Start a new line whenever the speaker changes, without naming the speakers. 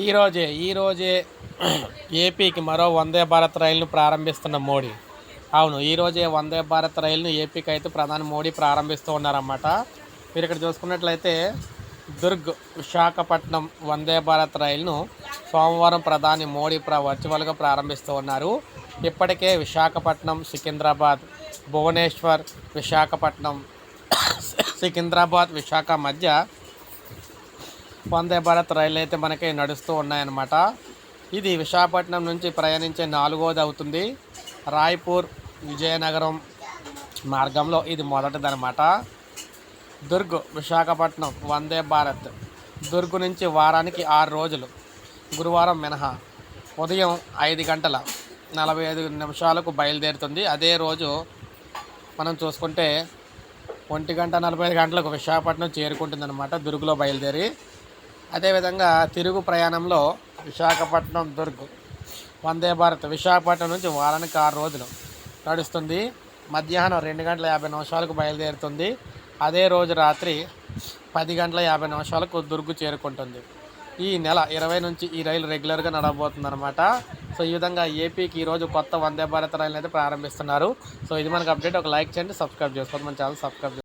ఈరోజే ఈరోజే ఏపీకి మరో వందే భారత్ రైలును ప్రారంభిస్తున్న మోడీ. అవును ఈరోజే వందే భారత్ రైలును ఏపీకి అయితే ప్రధాని మోడీ ప్రారంభిస్తూ ఉన్నారన్నమాట. మీరు ఇక్కడ చూసుకున్నట్లయితే దుర్గ్ విశాఖపట్నం వందే భారత్ రైలును సోమవారం ప్రధాని మోడీ ప్ర వర్చువల్గా ప్రారంభిస్తూ ఉన్నారు. ఇప్పటికే విశాఖపట్నం సికింద్రాబాద్ భువనేశ్వర్ విశాఖపట్నం సికింద్రాబాద్ విశాఖ మధ్య వందే భారత్ రైలు అయితే మనకి నడుస్తూ ఉన్నాయన్నమాట. ఇది విశాఖపట్నం నుంచి ప్రయాణించే నాలుగోది అవుతుంది. రాయ్పూర్ విజయనగరం మార్గంలో ఇది మొదటిదనమాట దుర్గ్ విశాఖపట్నం వందే భారత్. దుర్గ్ నుంచి వారానికి ఆరు రోజులు. గురువారం మినహా. ఉదయం ఐదు గంటల నలభై ఐదు నిమిషాలకు బయలుదేరుతుంది. అదే రోజు మనం చూసుకుంటే ఒంటి గంట నలభై ఐదు గంటలకు విశాఖపట్నం చేరుకుంటుంది అనమాట దుర్గులో బయలుదేరి అదేవిధంగా తిరుగు ప్రయాణంలో విశాఖపట్నం దుర్గ్ వందే భారత్ విశాఖపట్నం నుంచి వారానికి ఆరు రోజులు నడుస్తుంది. మధ్యాహ్నం రెండు గంటల యాభై నిమిషాలకు బయలుదేరుతుంది. అదే రోజు రాత్రి పది గంటల యాభై నిమిషాలకు దుర్గు చేరుకుంటుంది. ఈ నెల ఇరవై నుంచి ఈ రైలు రెగ్యులర్గా నడవబోతుంది అనమాట సో ఈ విధంగా ఏపీకి ఈరోజు కొత్త వందే భారత్ రైలు అయితే ప్రారంభిస్తున్నారు. సో ఇది మనకు అప్డేట్. ఒక లైక్ చేయండి సబ్స్క్రైబ్ చేసుకోండి. మన ఛానల్ సబ్స్క్రైబ్